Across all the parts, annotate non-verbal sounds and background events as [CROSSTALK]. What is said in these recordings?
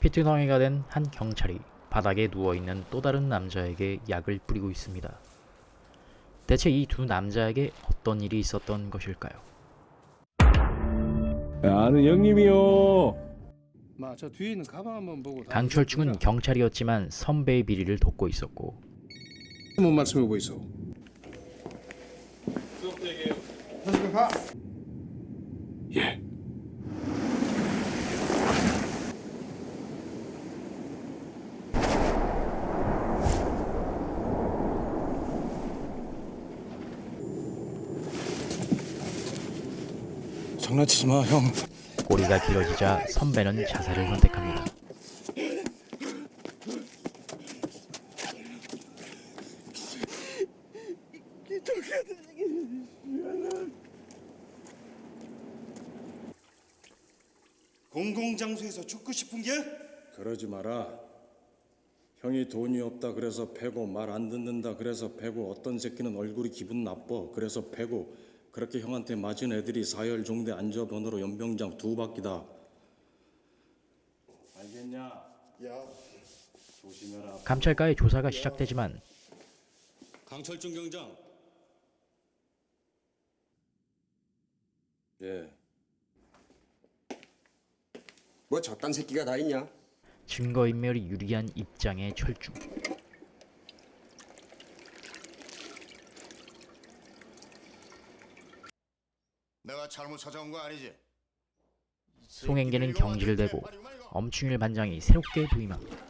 피투성이가 된 한 경찰이 바닥에 누워있는 또 다른 남자에게 약을 뿌리고 있습니다. 대체 이 두 남자에게 어떤 일이 있었던 것일까요? 아는 형님이요. 마, 저 뒤에 있는 가방 한번 보고. 다 강철중은 보자. 경찰이었지만 선배의 비리를 돕고 있었고 뭔 말씀해 보이소? 예. 장난치지 마, 형. 꼬리가 길어지자 선배는 자살을 선택합니다. 공공장소에서 죽고 싶은 게? 그러지 마라. 형이 돈이 없다 그래서 패고 말 안 듣는다 그래서 패고 어떤 새끼는 얼굴이 기분 나빠 그래서 패고 그렇게 형한테 맞은 애들이 사열 종대 안저 번호로 연병장 두 바퀴다. 알겠냐? 야, 조심해라. 감찰과의 조사가 시작되지만 강철중 경장. 예. 뭐 저딴 새끼가 다 있냐? 증거인멸이 유리한 입장의 철중. 잘못 찾아온 거 아니지? 송행계는 경질되고 엄충일 반장이 새롭게 부임합니다.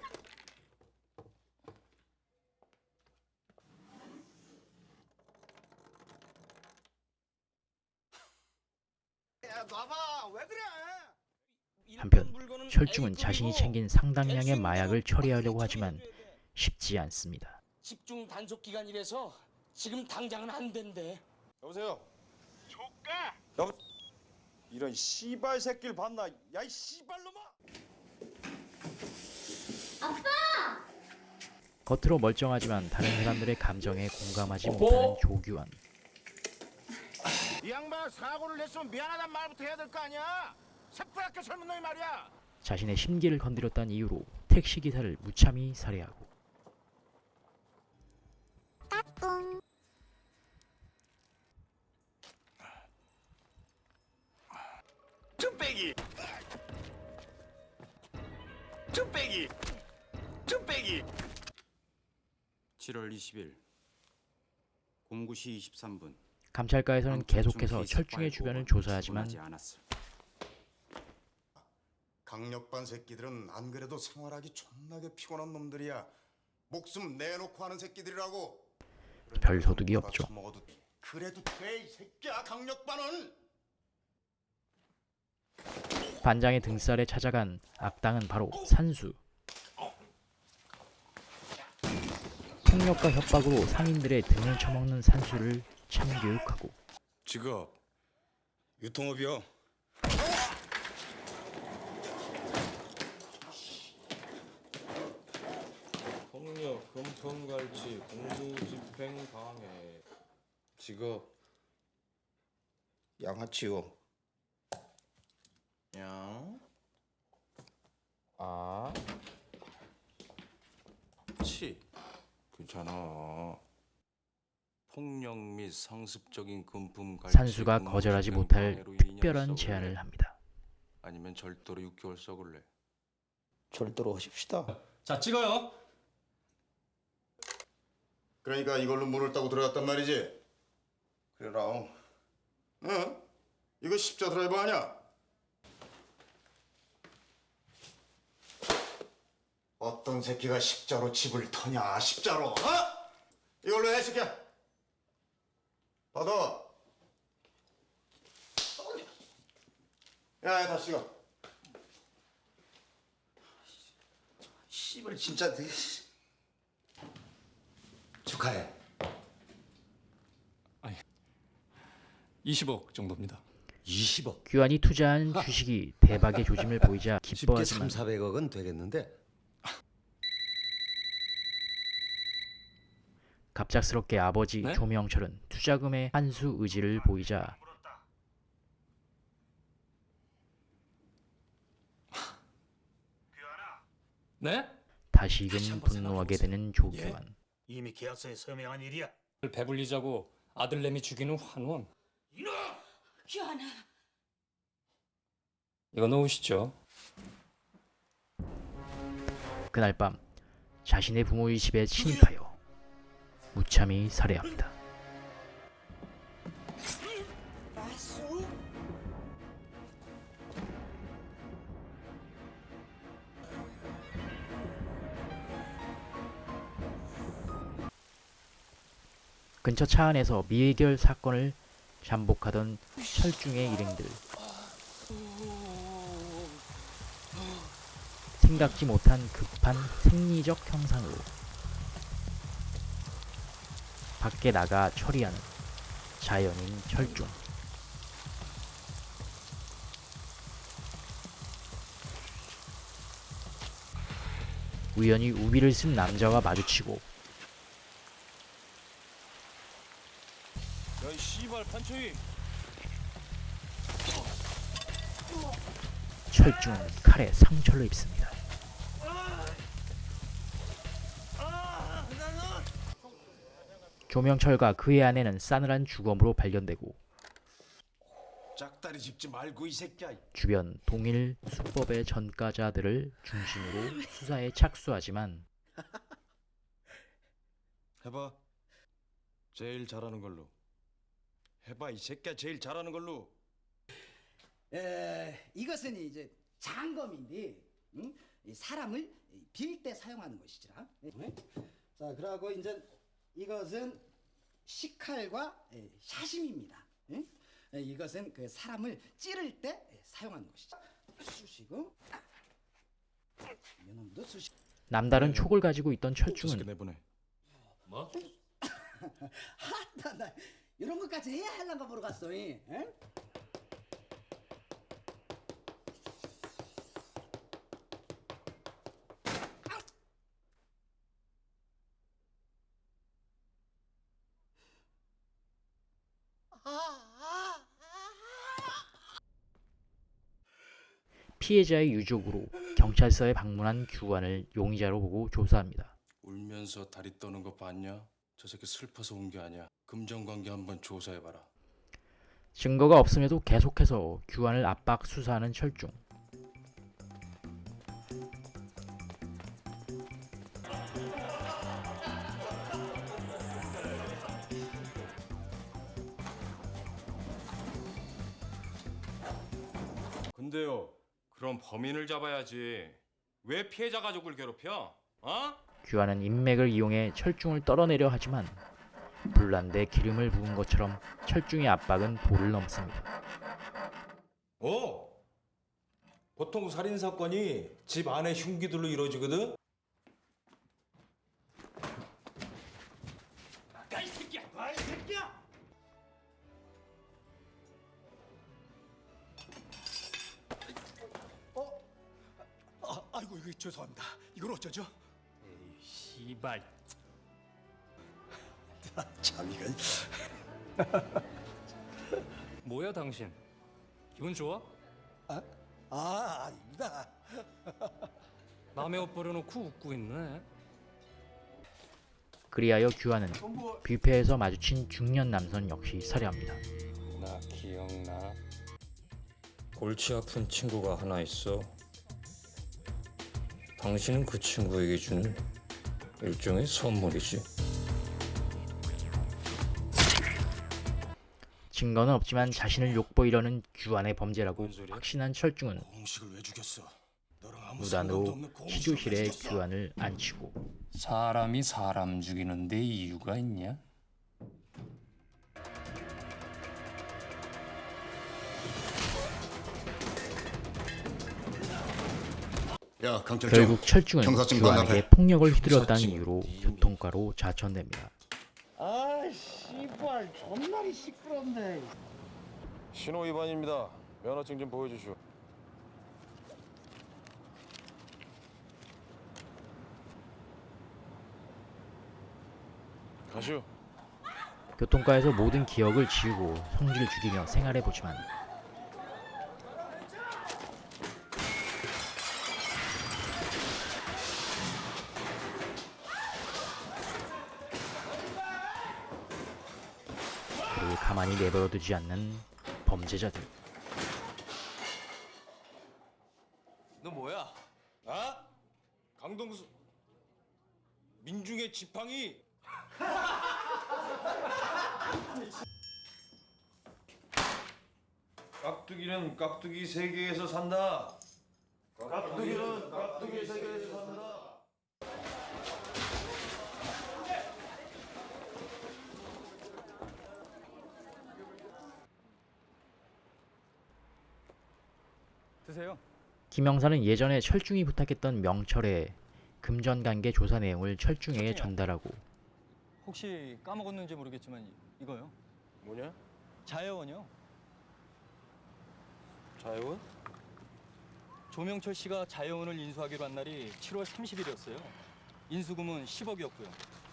한편 철중은 자신이 챙긴 상당량의 마약을 처리하려고 하지만 쉽지 않습니다. 집중 단속 기간이라서 지금 당장은 안 된대. 여보세요. 조카. 이런 씨발 새끼를 봤나? 야 이 씨발놈아. 겉으로 멀쩡하지만 다른 사람들의 감정에 공감하지 못하는 조규환. 이 양반 사고를 냈으면 미안하단 말부터 해야 될 거 아니야? 새뿌옇게 젊은 놈이 말이야. 자신의 심기를 건드렸다는 이유로 택시 기사를 무참히 살해하고 쭈빼기. 쭈빼기. 쭈빼기. 7월 20일 09시 23분 감찰과에서는 계속해서 철중의 주변을 조사하지만 않았어. 강력반 새끼들은 안 그래도 생활하기 존나게 피곤한 놈들이야. 목숨 내놓고 하는 새끼들이라고. 별 소득이 없죠. 그래도 돼, 이 새끼야. 강력반은. 반장의 등살에 찾아간 악당은 바로 산수. 폭력과 협박으로 상인들의 등을 쳐먹는 산수를 참교육하고 직업 유통업이요. 폭력, 금품갈취, 공무집행 방해. 직업 양아치요. 양. 아. 치. 괜찮아. 폭력 및 상습적인 금품 갈취, 산수가 거절하지 못할 특별한 썩을래? 제안을 합니다. 아니면 절도로 6개월 썩을래. 절도로 하십시다. 자 찍어요. 그러니까 이걸로 문을 따고 들어갔단 말이지. 그래라. 응? 이거 십자 드라이버 아니야? 어떤 새끼가 십자로 집을 터냐? 십자로, 어? 이걸로 해, 새끼야. 받아. 야, 야, 다시 찍어. 씨발 진짜 내. 축하해. 20억 정도입니다. 20억. 규환이 투자한 주식이 대박의 조짐을 보이자 [LAUGHS] 쉽게 기뻐하지만 3, 400억은 되겠는데 갑작스럽게 아버지 네? 조명철은 투자금의 한수 의지를 보이자 네? 다시금 분노하게 되는 조규환. 이미 계약서에 서명한 일이야. 배불리자고 아들내미 죽이는 환원. 규환아 이거 놓으시죠. 그날 밤 자신의 부모의 집에 침입하여 무참히 살해합니다. 근처 차 안에서 미해결 사건을 잠복하던 철중의 일행들. 생각지 못한 급한 생리적 현상으로 밖에 나가 처리하는 자연인 철중. 우연히 우비를 쓴 남자와 마주치고 야이 씨발 판초이 철중은 칼에 상처를 입습니다. 조명철과 그의 아내는 싸늘한 주검으로 발견되고 짝다리 짚지 말고 이 새끼야 주변 동일 수법의 전과자들을 중심으로 [LAUGHS] 수사에 착수하지만 [LAUGHS] 해봐. 제일 잘하는 걸로. 해봐 이 새끼야 제일 잘하는 걸로. 에, 이것은 이제 장검인데 응? 이 사람을 빌 때 사용하는 것이지라 응? 자 그러고 이제 이것은 식칼과 에, 샤심입니다 응? 에, 이것은 그 사람을 찌를 때 에, 사용하는 것이죠 쑤시고 이놈도 쑤시 남다른 촉을 가지고 있던 저 새끼 철중은 내보내. 하다 [LAUGHS] 나 이런 것까지 해야 할란가 보러 갔어 이? 피해자의 유족으로 경찰서에 방문한 규관을 용의자로 보고 조사합니다. 울면서 다리 떠는 거 봤냐? 저 새끼 슬퍼서 온 게 아니야. 금전관계 한번 조사해봐라. 증거가 없음에도 계속해서 규환을 압박 수사하는 철중. 근데요. 그럼 범인을 잡아야지. 왜 피해자 가족을 괴롭혀? 어? 규환은 인맥을 이용해 철중을 떨어내려 하지만 불난데 기름을 부은 것처럼 철중의 압박은 도를 넘습니다. 어? 보통 살인 사건이 집 안에 흉기들로 이루어지거든. 죄송합니다. 이걸 어쩌죠? 씨발. [LAUGHS] 참 이건 [LAUGHS] 뭐야 당신? 기분 좋아? 아 아닙니다. 남의 옷 버려놓고 웃고 있네. 그리하여 규환은 뷔페에서 마주친 중년 남성 역시 살해합니다. 나 기억나. 골치 아픈 친구가 하나 있어. 당신은 그 친구에게 주는 일종의 선물이지. 증거는 없지만 자신을 욕보이려는 규환의 범죄라고? 확신한 철중은 공식을 왜 죽였어? 너랑 아무 무단으로 시조실에 규환을 안치고 사람이 사람 죽이는데 이유가 있냐? 야 강철 결국 철중은 경사증 반납해. 폭력을 휘두렸다는 이유로 교통과로 자천됩니다. 아 씨발 존나리 시끄럽네. 신호 위반입니다 면허증 좀 보여주시오 가시오 교통과에서 모든 기억을 지우고 성질을 죽이며 생활해보지만 가만히 내버려두지 않는 범죄자들. 너 뭐야? 아? 강동수 민중의 지팡이 [LAUGHS] 깍두기는 깍두기 세계에서 산다. 깍두기는 깍두기 세계에서 산다. 김영사는 예전에 철중이 부탁했던 명철의 금전관계 조사 내용을 철중에게 전달하고 혹시 까먹었는지 모르겠지만 이거요. 뭐냐? 자해원이요. 자유원? 조명철 씨가 자해원을 인수하기로 한 날이 7월 30일이었어요. 인수금은 10억이었고요.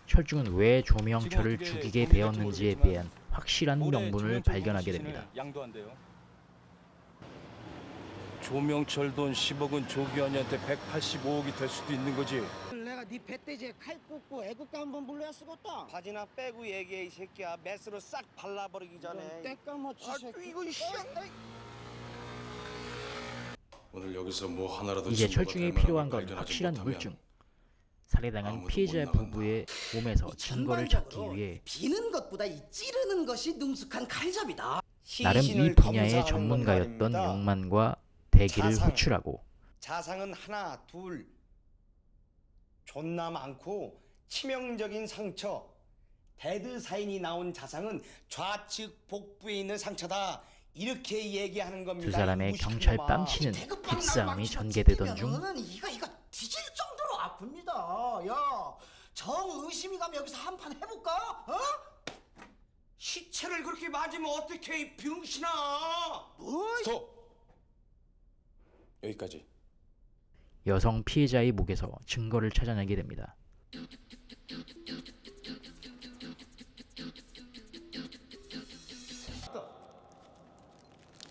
철중은 왜 조명철을 죽이게 되었는지에 대한 확실한 명분을 발견하게 됩니다. 양도 한대요. 조명철 돈 10억은 조기환이한테 185억이 될 수도 있는 거지. 내가 네 배돼지에 칼 꽂고 애국가 한번 불러야 쓰겠다. 바지나 빼고 얘기해 이 새끼야. 메스로 싹 발라버리기 전에. 때까마치 새끼. 이거 희한해. 오늘 여기서 뭐 하나라도 이제 증거가 철중이 될 만한 필요한 걸 건 발견하지 확실한 못하면 물증. 살해당한 아무도 피해자 못 나간다. 부부의 몸에서 증거를 찾기 위해 비는 것보다 이 찌르는 것이 능숙한 칼잡이다. 나름 이 분야의 전문가였던 용만과 대기를 자상. 호출하고 자상은 하나, 둘. 존나 많고 치명적인 상처. 데드 사인이 나온 자상은 좌측 복부에 있는 상처다. 이렇게 얘기하는 겁니다. 두 사람의 이 경찰 놈아. 뺨치는 낭망치고 전개되던 중 이거 이거 뒤질 정도로 아픕니다. 야, 정 의심이 가면 여기서 한 판 해볼까? 어? 시체를 그렇게 맞으면 어떻게 이 병신아? 뭐? 스톱! 여기까지. 여성 피해자의 목에서 증거를 찾아내게 됩니다.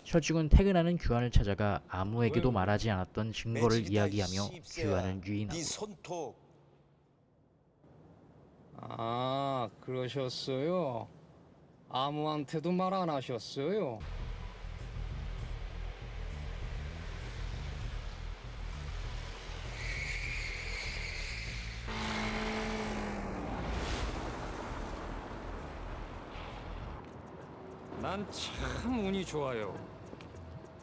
철중은 퇴근하는 규환을 찾아가 아무에게도 말하지 않았던 증거를 이야기하며 규환을 유인하고 손톱. 아, 그러셨어요. 아무한테도 말 안 하셨어요. 참 운이 좋아요.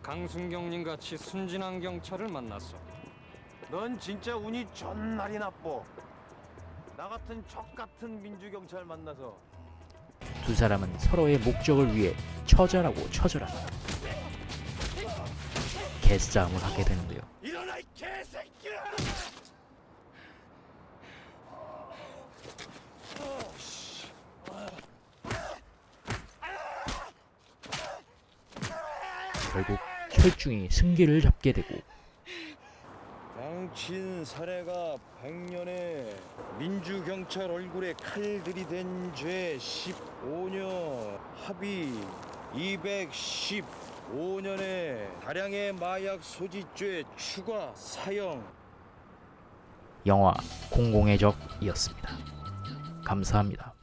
강순경님 같이 순진한 경찰을 만났어. 넌 진짜 운이 존나리 나빠. 나 같은 적 같은 민주 경찰 만나서 두 사람은 서로의 목적을 위해 처절하고 처절한 개싸움을 하게 되는데요. 일어나 이 개새끼 철중이 승기를 잡게 되고 양친 사례가 100년에 민주경찰 얼굴에 칼 들이댄 죄 15년 합의 215년에 다량의 마약 소지죄 추가 사형 영화 공공의 적이었습니다. 감사합니다.